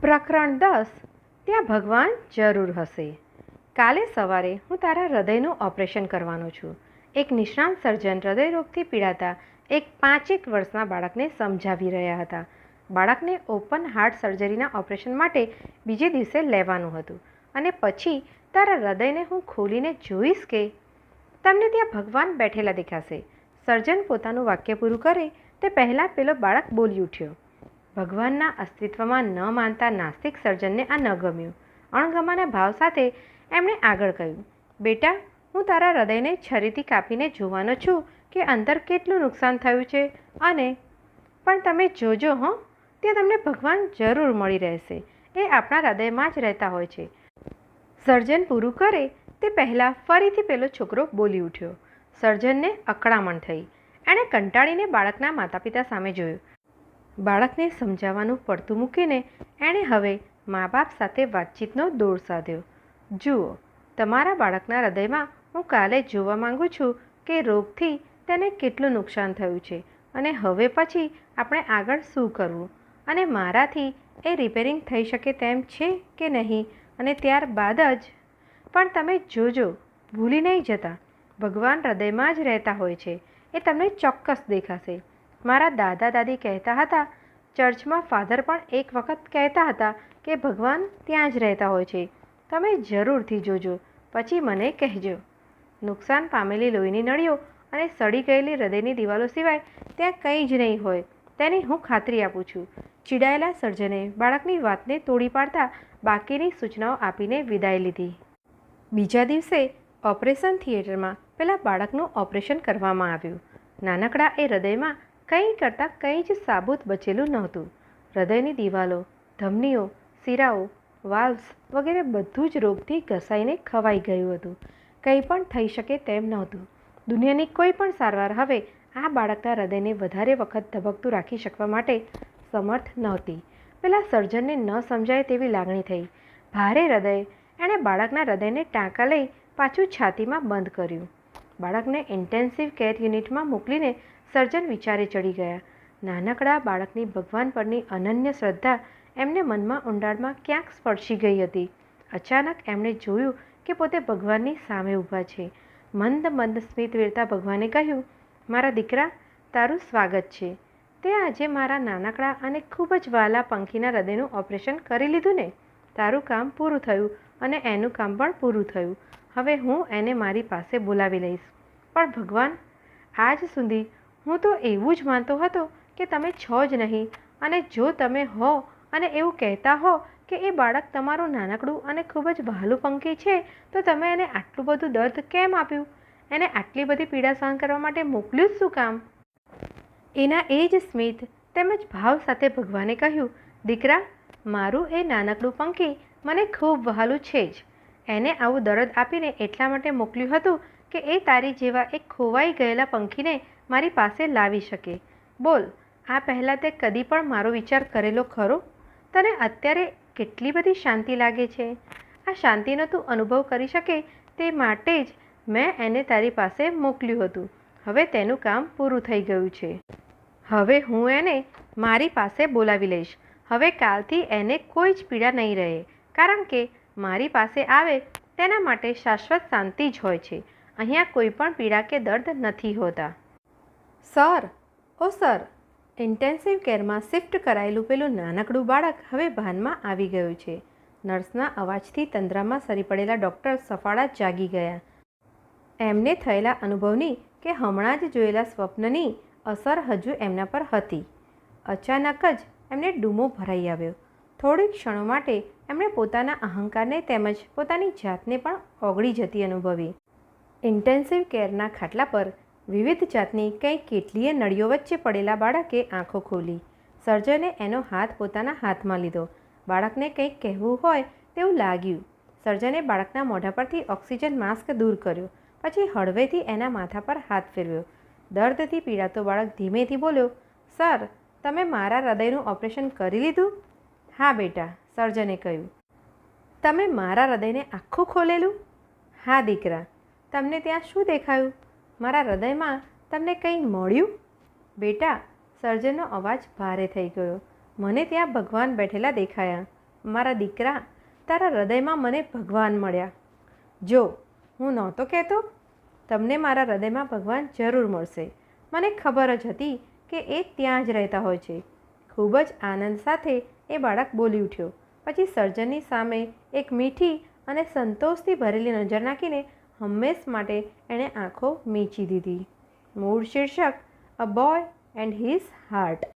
પ્રકરણ દસ. ત્યાં ભગવાન જરૂર હશે. કાલે સવારે હું તારા હૃદયનું ઓપરેશન કરવાનો છું. એક નિષ્ણાંત સર્જન હૃદયરોગથી પીડાતા એક પાંચેક વર્ષના બાળકને સમજાવી રહ્યા હતા. બાળકને ઓપન હાર્ટ સર્જરીના ઓપરેશન માટે બીજે દિવસે લેવાનું હતું. અને પછી તારા હૃદયને હું ખોલીને જોઈશ કે? તમને ત્યાં ભગવાન બેઠેલા દેખાશે. સર્જન પોતાનું વાક્ય પૂરું કરે તે પહેલાં પેલો બાળક બોલી ઉઠ્યો. ભગવાનના અસ્તિત્વમાં ન માનતા નાસ્તિક સર્જનને આ ન ગમ્યું. અણગમાના ભાવ સાથે એમણે આગળ કહ્યું, બેટા, હું તારા હૃદયને છરીથી કાપીને જોવાનો છું કે અંદર કેટલું નુકસાન થયું છે અને પણ તમે જોજો હં, ત્યાં તમને ભગવાન જરૂર મળી રહેશે. એ આપણા હૃદયમાં જ રહેતા હોય છે. સર્જન પૂરું કરે તે પહેલાં ફરીથી પેલો છોકરો બોલી ઉઠ્યો. સર્જનને અકળામણ થઈ. એણે કંટાળીને બાળકના માતા પિતા સામે જોયું. બાળકને સમજાવવાનું પડતું મૂકીને એણે હવે મા બાપ સાથે વાતચીતનો દોર સાધ્યો. જુઓ, તમારા બાળકના હૃદયમાં હું કાલે જોવા માંગુ છું કે રોગથી તેને કેટલું નુકસાન થયું છે અને હવે પછી આપણે આગળ શું કરવું અને મારાથી એ રિપેરિંગ થઈ શકે તેમ છે કે નહીં અને ત્યારબાદ જ? પણ તમે જોજો, ભૂલી નહીં જતા. ભગવાન હૃદયમાં જ રહેતા હોય છે. એ તમને ચોક્કસ દેખાશે. મારા દાદા દાદી કહેતા હતા, ચર્ચમાં ફાધર પણ એક વખત કહેતા હતા કે ભગવાન ત્યાં જ રહેતા હોય છે. તમે જરૂરથી જોજો, પછી મને કહેજો. નુકસાન પામેલી લોહીની નળીઓ અને સડી ગયેલી હૃદયની દિવાલો સિવાય ત્યાં કંઈ જ નહીં હોય. તેની હું ખાતરી આપું છું. ચીડાયેલા સર્જને બાળકની વાતને તોડી પાડતા બાકીની સૂચનાઓ આપીને વિદાય લીધી. બીજા દિવસે ઓપરેશન થિયેટરમાં પેલા બાળકનું ઓપરેશન કરવામાં આવ્યું. નાનકડા એ હૃદયમાં કંઈ કરતાં કંઈ જ સાબુત બચેલું નહોતું. હૃદયની દિવાલો, ધમનીઓ, શીરાઓ, વાલ્વ્સ વગેરે બધું જ રોગથી ઘસાઈને ખવાઈ ગયું હતું. કંઈ પણ થઈ શકે તેમ નહોતું. દુનિયાની કોઈ પણ સારવાર હવે આ બાળકના હૃદયને વધારે વખત ધબકતું રાખી શકવા માટે સમર્થ નહોતી. પેલા સર્જનને ન સમજાય તેવી લાગણી થઈ. ભારે હૃદય એણે બાળકના હૃદયને ટાંકા લઈ પાછું છાતીમાં બંધ કર્યું. બાળકને ઇન્ટેન્સિવ કેર યુનિટમાં મોકલીને સર્જન વિચારે ચડી ગયા. નાનકડા બાળકની ભગવાન પરની અનન્ય શ્રદ્ધા એમને મનમાં ઊંડાણમાં ક્યાંક સ્પર્શી ગઈ હતી. અચાનક એમણે જોયું કે પોતે ભગવાનની સામે ઊભા છે. મંદ મંદ સ્મિત વેરતા ભગવાને કહ્યું, મારા દીકરા, તારું સ્વાગત છે. તે આજે મારા નાનકડા અને ખૂબ જ વાલા પંખીના હૃદયનું ઓપરેશન કરી લીધું ને? તારું કામ પૂરું થયું અને એનું કામ પણ પૂરું થયું. હવે હું એને મારી પાસે બોલાવી લઈશ. પણ ભગવાન, આજ સુધી હું તો એવું જ માનતો હતો કે તમે છો જ નહીં અને જો તમે હો અને એવું કહેતા હો કે એ બાળક તમારું નાનકડું અને ખૂબ જ વહાલું પંખી છે, તો તમે એને આટલું બધું દર્દ કેમ આપ્યું? એને આટલી બધી પીડા સહન કરવા માટે મોકલ્યું શું કામ? એના એ જ સ્મિત તેમજ ભાવ સાથે ભગવાને કહ્યું, દીકરા, મારું એ નાનકડું પંખી મને ખૂબ વહાલું છે જ. એને આવું દર્દ આપીને એટલા માટે મોકલ્યું હતું કે એ તારી જેવા એક ખોવાઈ ગયેલા પંખીને મારી પાસે લાવી શકે. બોલ, આ પહેલાં તે કદી પણ મારો વિચાર કરેલો ખરો? તને અત્યારે કેટલી બધી શાંતિ લાગે છે? આ શાંતિનો તું અનુભવ કરી શકે તે માટે જ મેં એને તારી પાસે મોકલ્યું હતું. હવે તેનું કામ પૂરું થઈ ગયું છે. હવે હું એને મારી પાસે બોલાવી લઈશ. હવે કાલથી એને કોઈ જ પીડા નહીં રહે. કારણ કે મારી પાસે આવે તેના માટે શાશ્વત શાંતિ જ હોય છે. અહીંયા કોઈ પણ પીડા કે દર્દ નથી હોતા. સર, ઓ સર, ઇન્ટેન્સિવ કેરમાં શિફ્ટ કરાયેલું પેલું નાનકડું બાળક હવે ભાનમાં આવી ગયું છે. નર્સના અવાજથી તંદ્રામાં સરી પડેલા ડૉક્ટર સફાળા જાગી ગયા. એમને થયેલા અનુભવની કે હમણાં જ જોયેલા સ્વપ્નની અસર હજુ એમના પર હતી. અચાનક જ એમને ડૂમો ભરાઈ આવ્યો. થોડીક ક્ષણો માટે એમણે પોતાના અહંકારને તેમજ પોતાની જાતને પણ ઓગળી જતી અનુભવી. ઇન્ટેન્સિવ કેરના ખાટલા પર વિવિધ જાતની કંઈ કેટલીય નળીઓ વચ્ચે પડેલા બાળકે આંખો ખોલી. સર્જને એનો હાથ પોતાના હાથમાં લીધો. બાળકને કંઈક કહેવું હોય તેવું લાગ્યું. સર્જને બાળકના મોઢા પરથી ઓક્સિજન માસ્ક દૂર કર્યો. પછી હળવેથી એના માથા પર હાથ ફેરવ્યો. દર્દથી પીડાતો બાળક ધીમેથી બોલ્યો, સર, તમે મારા હૃદયનું ઓપરેશન કરી લીધું? હા બેટા, સર્જને કહ્યું. તમે મારા હૃદયને આખું ખોલેલું? હા દીકરા, તમને ત્યાં શું દેખાયું? મારા હૃદયમાં તમને કંઈ મળ્યું? બેટા, સર્જનનો અવાજ ભારે થઈ ગયો. મને ત્યાં ભગવાન બેઠેલા દેખાયા. મારા દીકરા, તારા હૃદયમાં મને ભગવાન મળ્યા. જો, હું નહોતો કહેતો? તમને મારા હૃદયમાં ભગવાન જરૂર મળશે. મને ખબર જ હતી કે એ ત્યાં જ રહેતા હોય છે. ખૂબ જ આનંદ સાથે એ બાળક બોલી ઉઠ્યો. પછી સર્જનની સામે એક મીઠી અને સંતોષથી ભરેલી નજર નાખીને હંમેશ માટે એણે આંખો મીચી દીધી. મૂળ શીર્ષક a boy and his heart